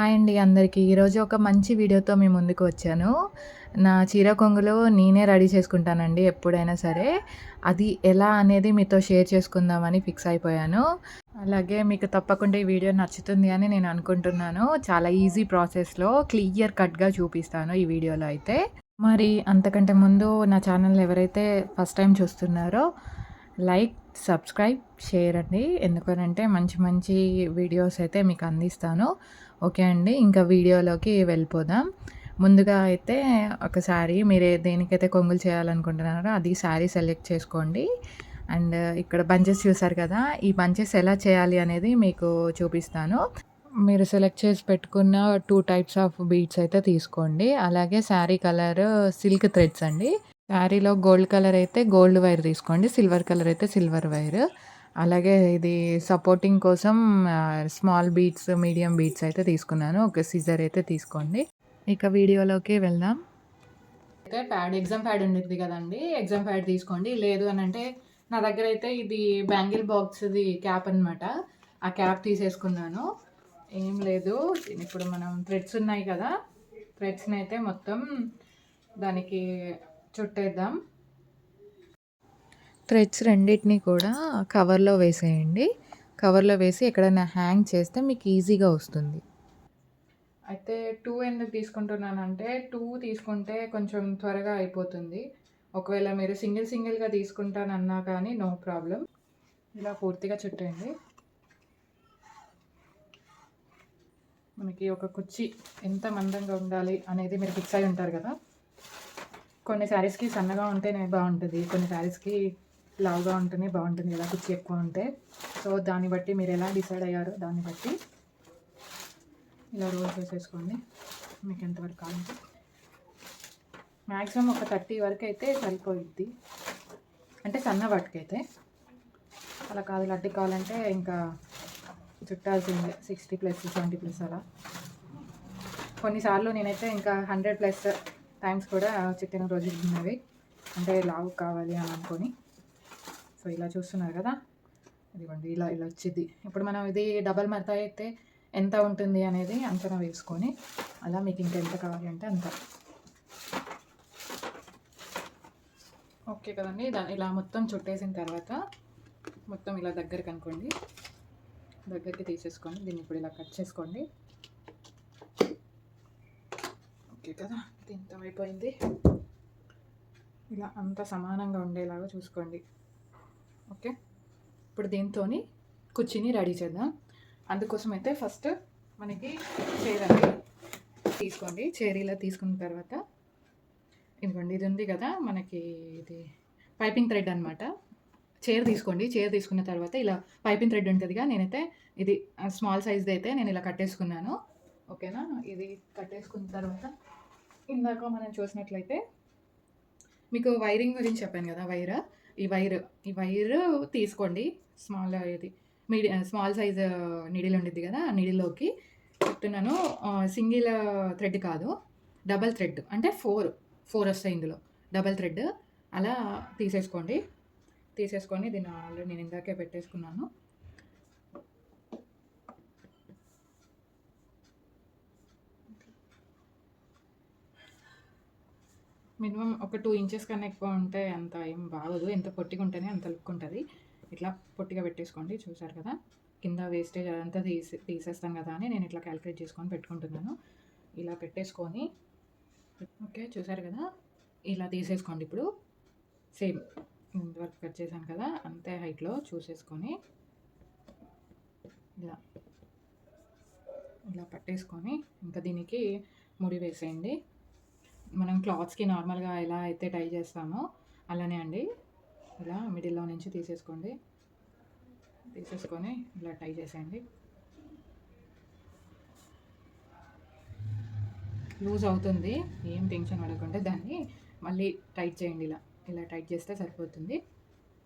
Hi అండి అందరికీ. ఈరోజు ఒక మంచి వీడియోతో మీ ముందుకు వచ్చాను. నా చీర కొంగులు నేనే రెడీ చేసుకుంటానండి ఎప్పుడైనా సరే. అది ఎలా అనేది మీతో షేర్ చేసుకుందామని ఫిక్స్ అయిపోయాను. అలాగే మీకు తప్పకుండా ఈ వీడియో నచ్చుతుంది అని నేను అనుకుంటున్నాను. చాలా ఈజీ ప్రాసెస్లో క్లియర్ కట్గా చూపిస్తాను ఈ వీడియోలో అయితే. మరి అంతకంటే ముందు నా ఛానల్ ఎవరైతే ఫస్ట్ టైం చూస్తున్నారో లైక్ సబ్స్క్రైబ్ షేర్ అండి ఎందుకనంటే మంచి మంచి వీడియోస్ అయితే మీకు అందిస్తాను. ఓకే అండి ఇంకా వీడియోలోకి వెళ్ళిపోదాం. ముందుగా అయితే ఒక శారీ మీరు దేనికైతే కొంగులు చేయాలనుకుంటున్నారో అది శారీ సెలెక్ట్ చేసుకోండి. అండ్ ఇక్కడ బంచెస్ చూసారు కదా ఈ బంచెస్ ఎలా చేయాలి అనేది మీకు చూపిస్తాను. మీరు సెలెక్ట్ చేసి పెట్టుకున్న టూ టైప్స్ ఆఫ్ బీడ్స్ అయితే తీసుకోండి. అలాగే శారీ కలర్ సిల్క్ థ్రెడ్స్ అండి. శారీలో గోల్డ్ కలర్ అయితే గోల్డ్ వైర్ తీసుకోండి సిల్వర్ కలర్ అయితే సిల్వర్ వైర్. అలాగే ఇది సపోర్టింగ్ కోసం స్మాల్ బీట్స్ మీడియం బీట్స్ అయితే తీసుకున్నాను. ఒక సిజర్ అయితే తీసుకోండి. ఇక వీడియోలోకి వెళ్దాం. అయితే ప్యాడ్ ఎగ్జామ్ ప్యాడ్ ఉండేది కదండి. ఎగ్జామ్ ప్యాడ్ తీసుకోండి. లేదు అని అంటే నా దగ్గర అయితే ఇది బ్యాంగిల్ బాక్స్ది క్యాప్ అన్నమాట. ఆ క్యాప్ తీసేసుకున్నాను. ఏం లేదు. ఇప్పుడు మనం థ్రెడ్స్ ఉన్నాయి కదా. థ్రెడ్స్ని అయితే మొత్తం దానికి చుట్టేద్దాం. థ్రెడ్స్ రెండింటిని కూడా కవర్లో వేసేయండి. కవర్లో వేసి ఎక్కడైనా హ్యాంగ్ చేస్తే మీకు ఈజీగా వస్తుంది. అయితే టూ ఎందుకు తీసుకుంటున్నానంటే టూ తీసుకుంటే కొంచెం త్వరగా అయిపోతుంది. ఒకవేళ మీరు సింగిల్ సింగిల్గా తీసుకుంటానన్నా కానీ నో ప్రాబ్లం. ఇలా పూర్తిగా చుట్టండి మనకి ఒక కుర్చీ ఎంత మందంగా ఉండాలి అనేది మీరు ఫిక్స్ అయి ఉంటారు కదా. కొన్ని శారీస్కి సన్నగా ఉంటేనే బాగుంటుంది కొన్ని శారీస్కి లావుగా ఉంటేనే బాగుంటుంది ఎలా కుచ్చి ఎక్కువ ఉంటే. సో దాన్ని బట్టి మీరు ఎలా డిసైడ్ అయ్యారో దాన్ని బట్టి ఇలా రోల్ చేసేసుకోండి. మీకు ఎంతవరకు కావాలంటే. మ్యాక్సిమం ఒక థర్టీ వరకు అయితే సరిపోయిద్ది. అంటే సన్న వాటికైతే. అలా కాదు లడ్డు కావాలంటే ఇంకా చుట్టాల్సిందే సిక్స్టీ ప్లస్ సెవెంటీ ప్లస్ అలా. కొన్నిసార్లు నేనైతే ఇంకా హండ్రెడ్ ప్లస్ టైమ్స్ కూడా చుట్టిన రోజులు ఉన్నవి. అంటే లావు కావాలి అని అనుకొని. సో ఇలా చూస్తున్నారు కదా. ఇదిగోండి ఇలా ఇలా వచ్చింది. ఇప్పుడు మనం ఇది డబల్ మడత అయితే ఎంత ఉంటుంది అనేది అంచనా వేసుకొని అలా మీకు ఇంకా ఎంత కావాలి అంటే అంత. ఓకే కదండి. దాని ఇలా మొత్తం చుట్టేసిన తర్వాత మొత్తం ఇలా దగ్గరికి అనుకోండి. దగ్గరికి తీసేసుకోండి. దీన్ని ఇప్పుడు ఇలా కట్ చేసుకోండి. ఓకే కదా దీంతో అయిపోయింది. ఇలా అంత సమానంగా ఉండేలాగా చూసుకోండి. ఓకే? ఇప్పుడు దీంతో కుర్చీని రెడీ చేద్దాం. అందుకోసం అయితే ఫస్ట్ మనకి చైర్ తీసుకోండి. చైర్ ఇలా తీసుకున్న తర్వాత ఇదిగోండి ఇది ఉంది కదా మనకి ఇది పైపింగ్ థ్రెడ్ అనమాట చైర్ తీసుకోండి. చైర్ తీసుకున్న తర్వాత ఇలా పైపింగ్ థ్రెడ్ ఉంటుందిగా నేనైతే ఇది స్మాల్ సైజ్ది అయితే నేను ఇలా కట్టేసుకున్నాను. ఓకేనా? ఇది కట్టేసుకున్న తర్వాత ఇందాక మనం చూసినట్లయితే మీకు వైరింగ్ గురించి చెప్పాను కదా వైర్. ఈ వైర్ ఈ వైర్ తీసుకోండి. స్మాల్ ఇది మీడి స్మాల్ సైజ్ నీడిల్ ఉండిద్ది కదా ఆ నీడిల్లోకి చెప్తున్నాను. సింగిల్ థ్రెడ్ కాదు డబల్ థ్రెడ్ అంటే ఫోర్ ఫోర్ వస్తాయి ఇందులో. డబల్ థ్రెడ్ అలా తీసేసుకోండి. తీసేసుకొని దీన్ని ఆల్రెడీ నేను ఇందాకే పెట్టేసుకున్నాను. మినిమం ఒక టూ ఇంచెస్ కన్నా ఎక్కువ ఉంటే అంత ఏం బాగోదు. ఎంత పొట్టిగా ఉంటేనే అంత లుక్ ఉంటుంది. ఇట్లా పొట్టిగా పెట్టేసుకోండి. చూసారు కదా? కింద వేస్టేజ్ అదంతా తీసి తీసేస్తాం కదా అని నేను ఇట్లా క్యాలిక్యులేట్ చేసుకొని పెట్టుకుంటున్నాను. ఇలా పెట్టేసుకొని ఓకే చూసారు కదా? ఇలా తీసేసుకోండి ఇప్పుడు. సేమ్ ఇంతవరకు కట్ చేశాను కదా? అంతే హైట్లో చూసేసుకొని ఇలా ఇలా పట్టేసుకొని ఇంకా దీనికి ముడి వేసేయండి. మనం క్లాత్స్కి నార్మల్గా ఎలా అయితే టై చేస్తామో అలానే అండి. ఇలా మిడిల్లో నుంచి తీసేసుకోండి. తీసేసుకొని ఇలా టై చేసేయండి. లూజ్ అవుతుంది. ఏం టెన్షన్ పడకుండా దాన్ని మళ్ళీ టైట్ చేయండి ఇలా. ఇలా టైట్ చేస్తే సరిపోతుంది.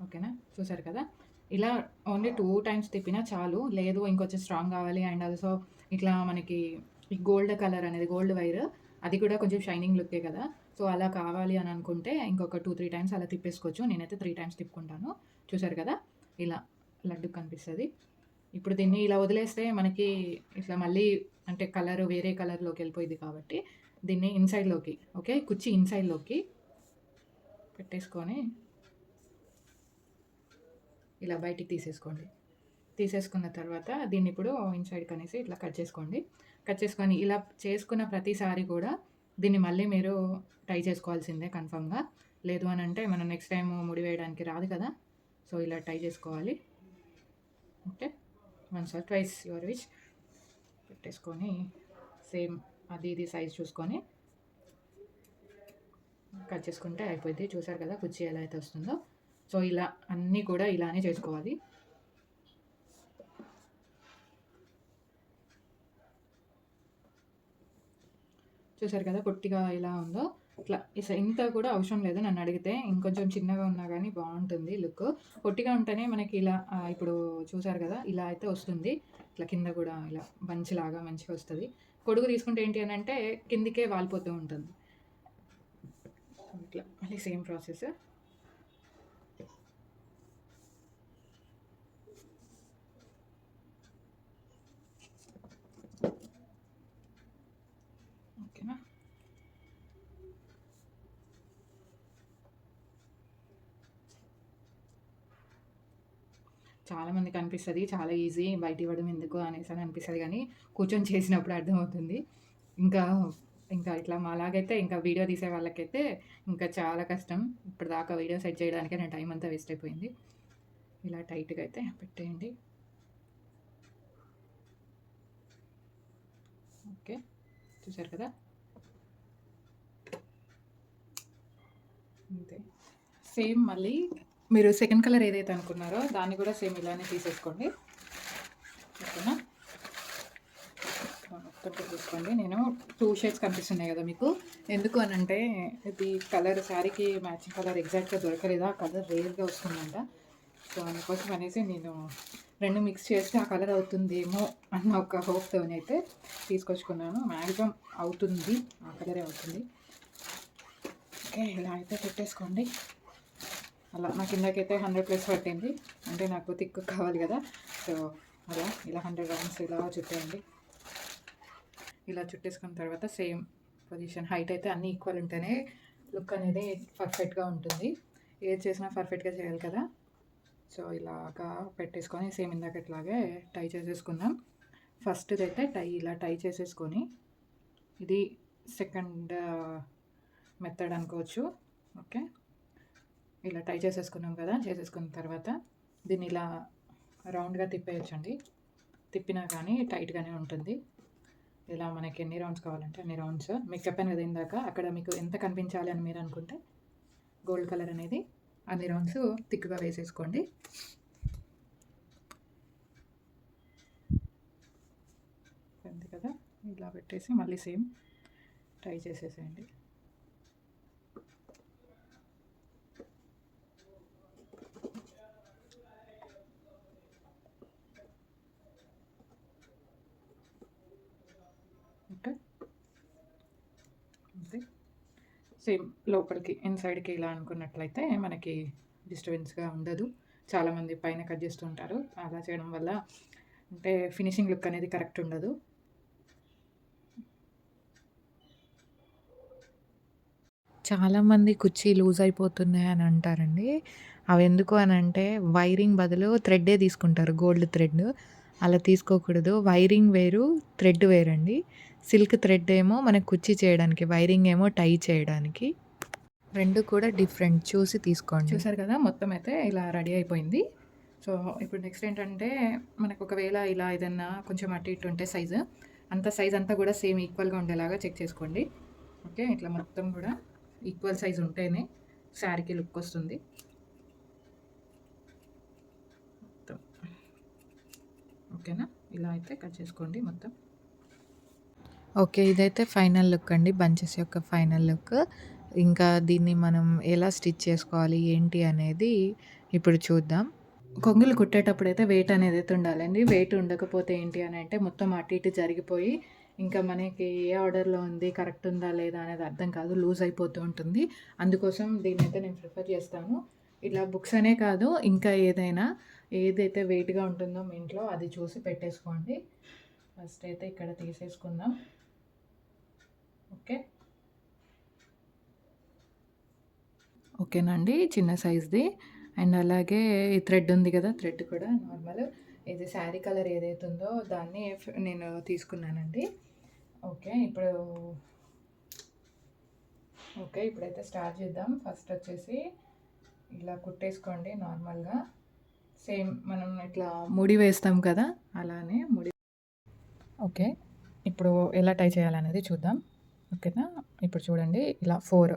ఓకేనా? చూసారు కదా? ఇలా ఓన్లీ టూ టైమ్స్ తిప్పినా చాలు. లేదు ఇంకొంచెం స్ట్రాంగ్ కావాలి. అండ్ ఆల్సో ఇట్లా మనకి ఈ గోల్డ్ కలర్ అనేది గోల్డ్ వైర్ అది కూడా కొంచెం షైనింగ్ లుక్కే కదా సో అలా కావాలి అని అనుకుంటే ఇంకొక టూ త్రీ టైమ్స్ అలా తిప్పేసుకోవచ్చు నేనైతే త్రీ టైమ్స్ తిప్పుకుంటాను చూసారు కదా ఇలా లడ్డు కనిపిస్తుంది ఇప్పుడు దీన్ని ఇలా వదిలేస్తే మనకి ఇట్లా మళ్ళీ అంటే కలర్ వేరే కలర్‌లోకి వెళ్ళిపోయింది కాబట్టి దీన్ని ఇన్‌సైడ్‌లోకి ఓకే. కుర్చీ ఇన్‌సైడ్‌లోకి పెట్టేసుకొని ఇలా బయటికి తీసేసుకోండి. తీసేసుకున్న తర్వాత దీన్ని ఇప్పుడు ఇన్సైడ్ కనేసి ఇట్లా కట్ చేసుకోండి. కట్ చేసుకొని ఇలా చేసుకున్న ప్రతిసారి కూడా దీన్ని మళ్ళీ మీరు ట్రై చేసుకోవాల్సిందే కన్ఫర్మ్‌గా. లేదు అని అంటే మనం నెక్స్ట్ టైం ముడి వేయడానికి రాదు కదా! సో, ఇలా ట్రై చేసుకోవాలి. Okay. Once or twice your which పెట్టేసుకొని సేమ్ అది ఇది సైజ్ చూసుకొని కట్ చేసుకుంటే అయిపోద్ది. చూసారు కదా! కుర్చీ ఎలా అయితే వస్తుందో. సో, ఇలా అన్నీ కూడా ఇలానే చేసుకోవాలి. చూసారు కదా! పొట్టిగా ఎలా ఉందో. ఇట్లా ఇంత కూడా అవసరం లేదు నన్ను అడిగితే ఇంకొంచెం చిన్నగా ఉన్నా కానీ బాగుంటుంది లుక్. పొట్టిగా ఉంటేనే మనకి ఇలా ఇప్పుడు చూసారు కదా! ఇలా అయితే వస్తుంది. ఇట్లా కింద కూడా ఇలా మంచిలాగా మంచిగా వస్తుంది కొడుకు తీసుకుంటే ఏంటి అని అంటే కిందికే వాలిపోతూ ఉంటుంది. ఇట్లా మళ్ళీ సేమ్ ప్రాసెస్. ఓకేనా? చాలామందికి అనిపిస్తుంది చాలా ఈజీ బయట ఇవ్వడం ఎందుకు అనేసి అని అనిపిస్తుంది కానీ కూర్చొని చేసినప్పుడు అర్థమవుతుంది. ఇంకా, ఇంకా ఇట్లా మాలాగైతే ఇంకా వీడియో తీసే వాళ్ళకైతే ఇంకా చాలా కష్టం. ఇప్పటిదాకా వీడియో సెట్ చేయడానికి నా టైం అంతా వేస్ట్ అయిపోయింది. ఇలా టైట్‌గా అయితే పెట్టేయండి. ఓకే. చూసారు కదా! అంతే. సేమ్ మళ్ళీ మీరు సెకండ్ కలర్ ఏదైతే అనుకున్నారో దాన్ని కూడా సేమ్ ఇలానే తీసేసుకోండి. ఓకేనా? మొత్తం నేను టూ షేడ్స్ కనిపిస్తున్నాయి కదా మీకు. ఎందుకు అని అంటే ఇది కలర్ శారీకి మ్యాచింగ్ కలర్ ఎగ్జాక్ట్‌గా దొరకలేదు. ఆ కలర్ రేర్‌గా వస్తుందంట. సో, అందుకోసం అనేసి నేను రెండు మిక్స్ చేస్తే ఆ కలర్ అవుతుందేమో అన్న ఒక హోప్‌తోనైతే తీసుకొచ్చుకున్నాను. మ్యాక్సిమమ్ అవుతుంది. ఆ కలరే అవుతుంది. ఓకే. ఇలా అయితే పెట్టేసుకోండి. అలా నాకు ఇందాకైతే 100 ప్లస్ పట్టింది. అంటే నాకు థిక్ కావాలి కదా! సో, అలా ఇలా 100 రౌండ్స్ ఇలా చుట్టేయండి. ఇలా చుట్టేసుకున్న తర్వాత సేమ్ పొజిషన్ హైట్ అయితే అన్నీ ఈక్వల్ ఉంటేనే లుక్ అనేది పర్ఫెక్ట్‌గా ఉంటుంది. ఏది చేసినా పర్ఫెక్ట్‌గా చేయాలి కదా! సో, ఇలాగా పెట్టేసుకొని సేమ్ ఇందాకట్లాగే టై చేసేసుకుందాం. అయితే టై ఇలా టై చేసేసుకొని ఇది సెకండ్ మెథడ్ అనుకోవచ్చు. ఓకే. ఇలా టై చేసేసుకున్నాం కదా! చేసేసుకున్న తర్వాత దీన్ని ఇలా రౌండ్‌గా తిప్పేయొచ్చండి. తిప్పినా కానీ టైట్‌గానే ఉంటుంది. ఇలా మనకి ఎన్ని రౌండ్స్ కావాలంటే అన్ని రౌండ్స్. మీకు చెప్పాను కదా ఇందాక అక్కడ మీకు ఎంత కనిపించాలి అని మీరు అనుకుంటే గోల్డ్ కలర్ అనేది అన్ని రౌండ్స్ థిక్‌గా వేసేసుకోండి. అంతే కదా! ఇలా పెట్టేసి మళ్ళీ సేమ్ ట్రై చేసేసేయండి. ఓకే. అంతే. సేమ్ లోపలికి ఇన్‌సైడ్‌కి ఇలా అనుకున్నట్లయితే మనకి డిస్టర్బెన్స్‌గా ఉండదు. చాలామంది పైన కట్ చేస్తూ ఉంటారు. అలా చేయడం వల్ల అంటే ఫినిషింగ్ లుక్ అనేది కరెక్ట్ ఉండదు. చాలామంది కుర్చీ లూజ్ అయిపోతున్నాయి అని అంటారండి. అవి ఎందుకు అని అంటే వైరింగ్ బదులు థ్రెడ్డే తీసుకుంటారు గోల్డ్ థ్రెడ్. అలా తీసుకోకూడదు. వైరింగ్ వేరు, థ్రెడ్ వేరండి. సిల్క్ థ్రెడ్ ఏమో మనకు కుచ్చి చేయడానికి, వైరింగ్ ఏమో టై చేయడానికి. రెండు కూడా డిఫరెంట్ చూసి తీసుకోండి. చూసారు కదా! మొత్తం అయితే ఇలా రెడీ అయిపోయింది. సో, ఇప్పుడు నెక్స్ట్ ఏంటంటే మనకు ఒకవేళ ఇలా ఏదన్నా కొంచెం అటు ఇటు ఉంటే సైజు అంత సైజ్ అంతా కూడా సేమ్ ఈక్వల్‌గా ఉండేలాగా చెక్ చేసుకోండి. ఓకే. ఇట్లా మొత్తం కూడా ఈక్వల్ సైజ్ ఉంటేనే శారీకి లుక్ వస్తుంది. ఓకేనా? ఇలా అయితే కట్ చేసుకోండి మొత్తం. ఓకే. ఇదైతే ఫైనల్ లుక్ అండి. బంచెస్ యొక్క ఫైనల్ లుక్. ఇంకా దీన్ని మనం ఎలా స్టిచ్ చేసుకోవాలి ఏంటి అనేది ఇప్పుడు చూద్దాం. కొంగులు కుట్టేటప్పుడు అయితే వెయిట్ అనేది అయితే ఉండాలండి. వెయిట్ ఉండకపోతే ఏంటి అని అంటే మొత్తం అటు ఇటు జరిగిపోయి ఇంకా మనకి ఏ ఆర్డర్‌లో ఉంది, కరెక్ట్ ఉందా లేదా అనేది అర్థం కాదు. లూజ్ అయిపోతూ ఉంటుంది. అందుకోసం దీన్నైతే నేను ప్రిఫర్ చేస్తాను. ఇలా బుక్స్ అనే కాదు ఇంకా ఏదైనా ఏదైతే వెయిట్గా ఉంటుందో మీ ఇంట్లో అది చూసి పెట్టేసుకోండి. ఫస్ట్ అయితే ఇక్కడ తీసేసుకుందాం. ఓకే? ఓకేనండి చిన్న సైజ్ది అండ్ అలాగే ఈ థ్రెడ్ ఉంది కదా థ్రెడ్ కూడా నార్మల్ ఇది శారీ కలర్ ఏదైతే ఉందో దాన్ని నేను తీసుకున్నానండి. ఓకే ఇప్పుడు ఓకే ఇప్పుడైతే స్టార్ట్ చేద్దాం. ఫస్ట్ వచ్చేసి ఇలా కుట్టేసుకోండి నార్మల్గా. సేమ్ మనం ఇట్లా ముడి వేస్తాం కదా? అలానే ముడి. ఓకే. ఇప్పుడు ఎలా టై చేయాలనేది చూద్దాం. ఓకేనా? ఇప్పుడు చూడండి ఇలా ఫోర్.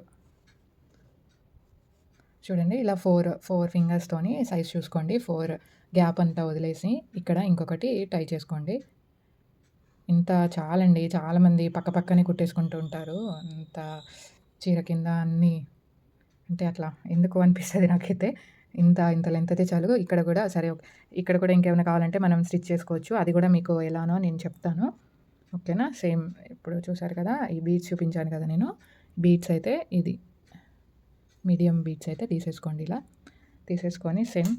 చూడండి ఇలా ఫోర్ ఫోర్ ఫింగర్స్తోని సైజ్ చూసుకోండి. ఫోర్ గ్యాప్ అంతా వదిలేసి ఇక్కడ ఇంకొకటి టై చేసుకోండి. ఇంత చాలండి. చాలామంది పక్క పక్కనే కుట్టేసుకుంటూ ఉంటారు. అంత చీర కింద అన్నీ అంటే అట్లా ఎందుకు అనిపిస్తుంది నాకైతే. ఇంత ఇంత లెంత్ అయితే చాలు. ఇక్కడ కూడా సరే ఓకే. ఇక్కడ కూడా ఇంకేమైనా కావాలంటే మనం స్టిచ్ చేసుకోవచ్చు. అది కూడా మీకు ఎలానో నేను చెప్తాను. ఓకేనా? సేమ్ ఇప్పుడు చూసారు కదా ఈ బీట్స్ చూపించాను కదా నేను. బీట్స్ అయితే ఇది. మీడియం బీట్స్ అయితే తీసేసుకోండి ఇలా. తీసేసుకొని సేమ్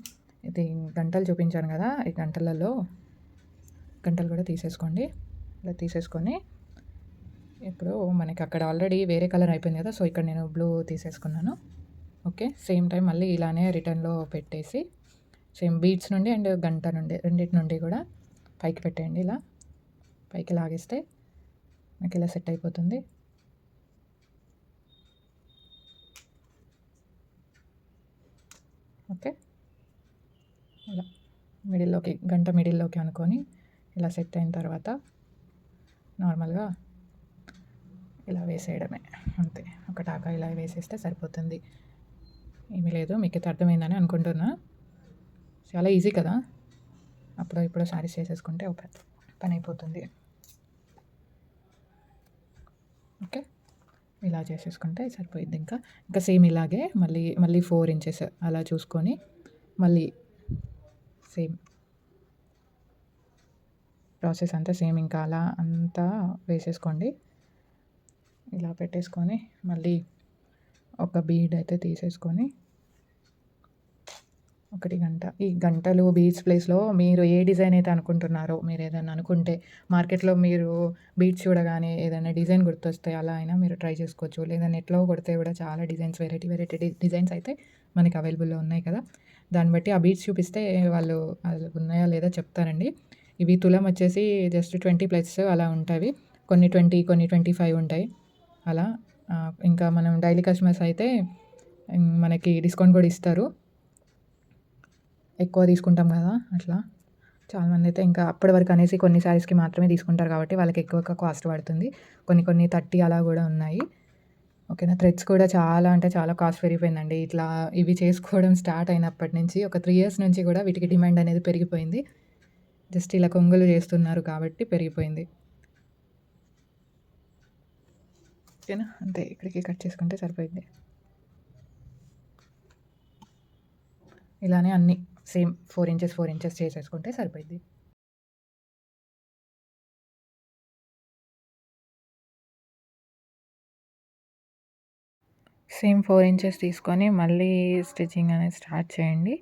ఇది గంటలు చూపించాను కదా ఈ గంటలలో గంటలు కూడా తీసేసుకోండి. ఇలా తీసేసుకొని ఇప్పుడు మనకి అక్కడ ఆల్రెడీ వేరే కలర్ అయిపోయింది కదా సో ఇక్కడ నేను బ్లూ తీసేసుకున్నాను. ఓకే సేమ్ టైం మళ్ళీ ఇలానే రిటర్న్లో పెట్టేసి సేమ్ బీట్స్ నుండి అండ్ గంట నుండి రెండింటి నుండి కూడా పైకి పెట్టేయండి ఇలా. పైకి లాగేస్తే మీకు ఇలా సెట్ అయిపోతుంది. ఓకే. ఇలా మిడిల్లోకి గంట మిడిల్లోకి అనుకొని ఇలా సెట్ అయిన తర్వాత నార్మల్గా ఇలా వేసేయడమే. అంతే. ఒక టాకా ఇలా వేసేస్తే సరిపోతుంది. ఏమీ లేదు మీకు అయితే అర్థమైందని అనుకుంటున్నా. చాలా ఈజీ కదా? అప్పుడు ఇప్పుడు శారీస్ చేసేసుకుంటే ఒక పని అయిపోతుంది. ఓకే? ఇలా చేసేసుకుంటే సరిపోయింది ఇంకా. ఇంకా సేమ్ ఇలాగే మళ్ళీ మళ్ళీ ఫోర్ ఇంచెస్ అలా చూసుకొని మళ్ళీ సేమ్ ప్రాసెస్ అంతా సేమ్ ఇంకా అలా అంతా వేసేసుకోండి. ఇలా పెట్టేసుకొని మళ్ళీ ఒక బీడ్ అయితే తీసేసుకొని ఒకటి గంట. ఈ గంటలు బీడ్స్ ప్లేస్లో మీరు ఏ డిజైన్ అయితే అనుకుంటున్నారో మీరు ఏదైనా అనుకుంటే మార్కెట్లో మీరు బీడ్స్ చూడగానే ఏదైనా డిజైన్ గుర్తొస్తే అలా అయినా మీరు ట్రై చేసుకోవచ్చు. లేదా నెట్లో కొడితే కూడా చాలా డిజైన్స్ వెరైటీ వెరైటీ డిజైన్స్ అయితే మనకి అవైలబుల్లో ఉన్నాయి కదా. దాన్ని బట్టి ఆ బీడ్స్ చూపిస్తే వాళ్ళు అది ఉన్నాయా లేదా చెప్తారండి. ఇవి తులం వచ్చేసి జస్ట్ ట్వంటీ ప్లస్ అలా ఉంటాయి. కొన్ని ట్వంటీ కొన్ని ట్వంటీ ఫైవ్ ఉంటాయి. అలా ఇంకా మనం డైలీ కస్టమర్స్ అయితే మనకి డిస్కౌంట్ కూడా ఇస్తారు. ఎక్కువ తీసుకుంటాం కదా అట్లా. చాలామంది అయితే ఇంకా అప్పటి వరకు అనేసి కొన్ని శారీస్కి మాత్రమే తీసుకుంటారు కాబట్టి వాళ్ళకి ఎక్కువ కాస్ట్ పడుతుంది. కొన్ని కొన్ని థర్టీ అలా కూడా ఉన్నాయి. ఓకేనా? థ్రెడ్స్ కూడా చాలా అంటే చాలా కాస్ట్ పెరిగిపోయిందండి. ఇట్లా ఇవి చేసుకోవడం స్టార్ట్ అయినప్పటి నుంచి ఒక త్రీ ఇయర్స్ నుంచి కూడా వీటికి డిమాండ్ అనేది పెరిగిపోయింది. జస్ట్ ఇలా కొంగులు చేస్తున్నారు కాబట్టి పెరిగిపోయింది. ఓకేనా? అంతే ఇక్కడికి కట్ చేసుకుంటే సరిపోయింది. ఇలానే అన్ని same four inches four inches చేసేసుకుంటే సరిపోయింది. సేమ్ ఫోర్ ఇంచెస్ తీసుకొని మళ్ళీ స్టిచ్చింగ్ అనేది స్టార్ట్ చేయండి.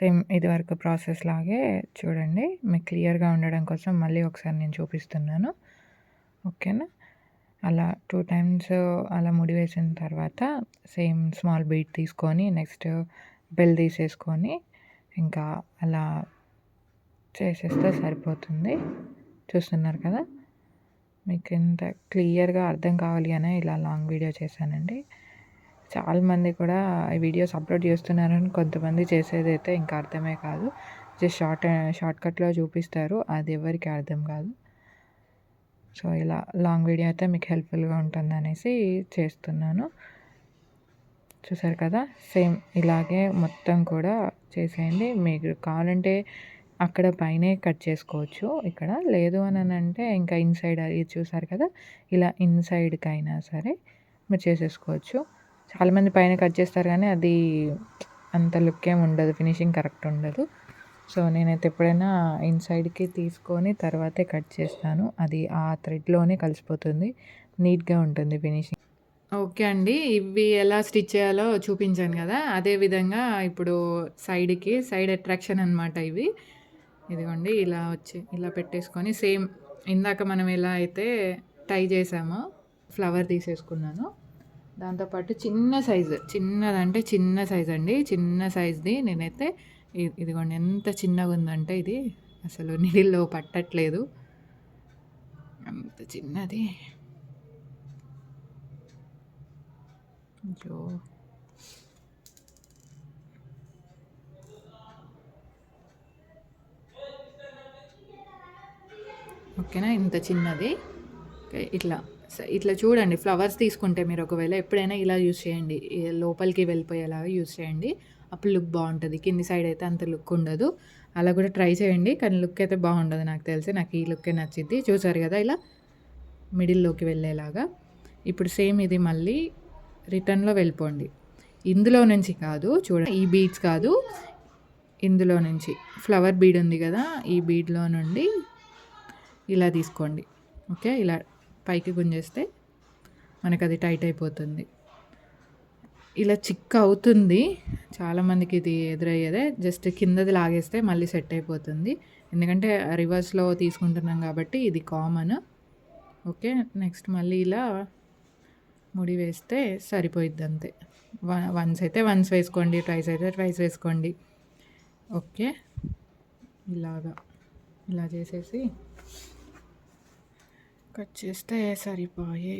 సేమ్ ఇది వరకు ప్రాసెస్ లాగే చూడండి. మీకు క్లియర్గా ఉండడం కోసం మళ్ళీ ఒకసారి నేను చూపిస్తున్నాను. ఓకేనా? అలా టూ టైమ్స్ అలా ముడి వేసిన తర్వాత సేమ్ స్మాల్ బీట్ తీసుకొని నెక్స్ట్ బెల్ తీసేసుకొని ఇంకా అలా చేసేస్తే సరిపోతుంది. చూస్తున్నారు కదా? మీకు ఇంత క్లియర్గా అర్థం కావాలి అనే ఇలా లాంగ్ వీడియో చేశానండి. చాలామంది కూడా ఈ వీడియోస్ అప్లోడ్ చేస్తున్నారని కొంతమంది చేసేది అయితే ఇంకా అర్థమే కాదు. జస్ట్ షార్ట్ షార్ట్ కట్లో చూపిస్తారు అది ఎవరికి అర్థం కాదు. సో ఇలా లాంగ్ వీడియో అయితే మీకు హెల్ప్ఫుల్గా ఉంటుంది అనేసి చేస్తున్నాను. చూసారు కదా? సేమ్ ఇలాగే మొత్తం కూడా చేసేయండి. మీకు కావాలంటే అక్కడ పైనే కట్ చేసుకోవచ్చు. ఇక్కడ లేదు అని అంటే ఇంకా ఇన్సైడ్ అది చూసారు కదా? ఇలా ఇన్సైడ్కి అయినా సరే మీరు చేసేసుకోవచ్చు. చాలామంది పైన కట్ చేస్తారు కానీ అది అంత లుక్ ఏమి ఉండదు. ఫినిషింగ్ కరెక్ట్ ఉండదు. సో నేనైతే ఎప్పుడైనా ఇన్సైడ్కి తీసుకొని తర్వాతే కట్ చేస్తాను అది ఆ థ్రెడ్లోనే కలిసిపోతుంది నీట్గా ఉంటుంది ఫినిషింగ్ ఓకే అండి. ఇవి ఎలా స్టిచ్ చేయాలో చూపించాను కదా అదే విధంగా ఇప్పుడు సైడ్‌కి సైడ్ అట్రాక్షన్ అనమాట ఇవి. ఇదిగోండి ఇలా వచ్చి ఇలా పెట్టేసుకొని సేమ్ ఇందాక మనం ఎలా అయితే టై చేసామో ఫ్లవర్ తీసేసుకున్నాను. దాంతోపాటు చిన్న సైజు చిన్నదంటే చిన్న సైజ్ అండి. చిన్న సైజ్‌ది నేనైతే ఇదిగోండి ఎంత చిన్నగా ఉందంటే ఇది అసలు నీళ్ళలో పట్టట్లేదు. అంత చిన్నది. అయ్యో! ఓకేనా? ఇంత చిన్నది. ఓకే. ఇట్లా ఇట్లా చూడండి ఫ్లవర్స్ తీసుకుంటే మీరు ఒకవేళ ఎప్పుడైనా ఇలా యూజ్ చేయండి. లోపలికి వెళ్ళిపోయేలాగా యూజ్ చేయండి. అప్పుడు లుక్ బాగుంటుంది కింది సైడ్ అయితే అంత లుక్ ఉండదు. అలా కూడా ట్రై చేయండి. కానీ లుక్ అయితే బాగుండదు నాకు తెలిసి. నాకు ఈ లుక్కే నచ్చింది చూసారు కదా ఇలా మిడిల్‌లోకి వెళ్ళేలాగా. ఇప్పుడు సేమ్ ఇది మళ్ళీ రిటర్న్‌లో వెళ్ళిపోండి. ఇందులో నుంచి కాదు చూడండి ఈ బీడ్స్ కాదు. ఇందులో నుంచి ఫ్లవర్ బీడ్ ఉంది కదా! ఈ బీడ్‌లో నుండి ఇలా తీసుకోండి. ఓకే. ఇలా పైకి గుంజేస్తే మనకది టైట్ అయిపోతుంది. ఇలా చిక్క అవుతుంది. చాలామందికి ఇది ఎదురయ్యేదే. జస్ట్ కిందది లాగేస్తే మళ్ళీ సెట్ అయిపోతుంది. ఎందుకంటే రివర్స్‌లో తీసుకుంటున్నాం కాబట్టి ఇది కామన్. ఓకే. నెక్స్ట్ మళ్ళీ ఇలా ముడి వేస్తే సరిపోయిద్ది అంతే. వన్స్ అయితే వన్స్ వేసుకోండి. ట్వైస్ అయితే ట్వైస్ వేసుకోండి. ఓకే. ఇలాగా ఇలా చేసేసి కట్ చేస్తే సరిపోయే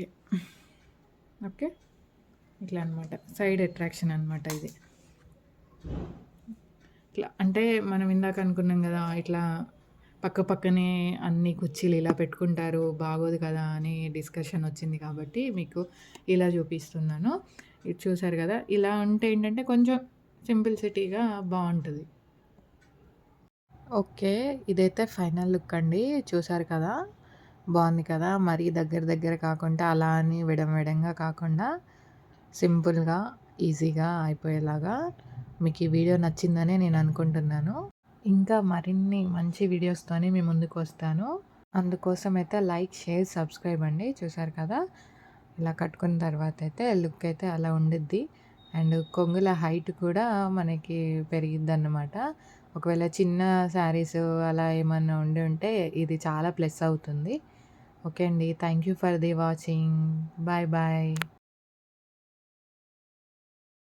ఓకే. ఇట్లా అనమాట. సైడ్ అట్రాక్షన్ అనమాట ఇది. ఇట్లా అంటే మనం ఇందాక అనుకున్నాం కదా! ఇట్లా పక్క పక్కనే అన్ని కుర్చీలు ఇలా పెట్టుకుంటారు. బాగోదు కదా! అని డిస్కషన్ వచ్చింది కాబట్టి మీకు ఇలా చూపిస్తున్నాను. ఇది చూసారు కదా! ఇలా ఉంటే ఏంటంటే కొంచెం సింప్లిసిటీగా బాగుంటుంది ఓకే. ఇదైతే ఫైనల్ లుక్ అండి. చూసారు కదా! బాగుంది కదా! మరీ దగ్గర దగ్గర కాకుండా అలా అని విడం విడంగా కాకుండా సింపుల్‌గా, ఈజీగా అయిపోయేలాగా మీకు ఈ వీడియో నచ్చిందనే నేను అనుకుంటున్నాను. ఇంకా మరిన్ని మంచి వీడియోస్‌తోని మీ ముందుకు వస్తాను. అందుకోసం అయితే లైక్, షేర్, సబ్స్క్రైబ్ అండి. చూసారు కదా! ఇలా కట్టుకున్న తర్వాత అయితే లుక్ అయితే అలా ఉండిద్ది. అండ్ కొంగుల హైట్ కూడా మనకి పెరిగిద్దన్నమాట. ఒకవేళ చిన్న శారీస్ అలా ఏమన్నా ఉండి ఉంటే ఇది చాలా ప్లస్ అవుతుంది. ఓకే అండి. Thank you for the watching. Bye bye.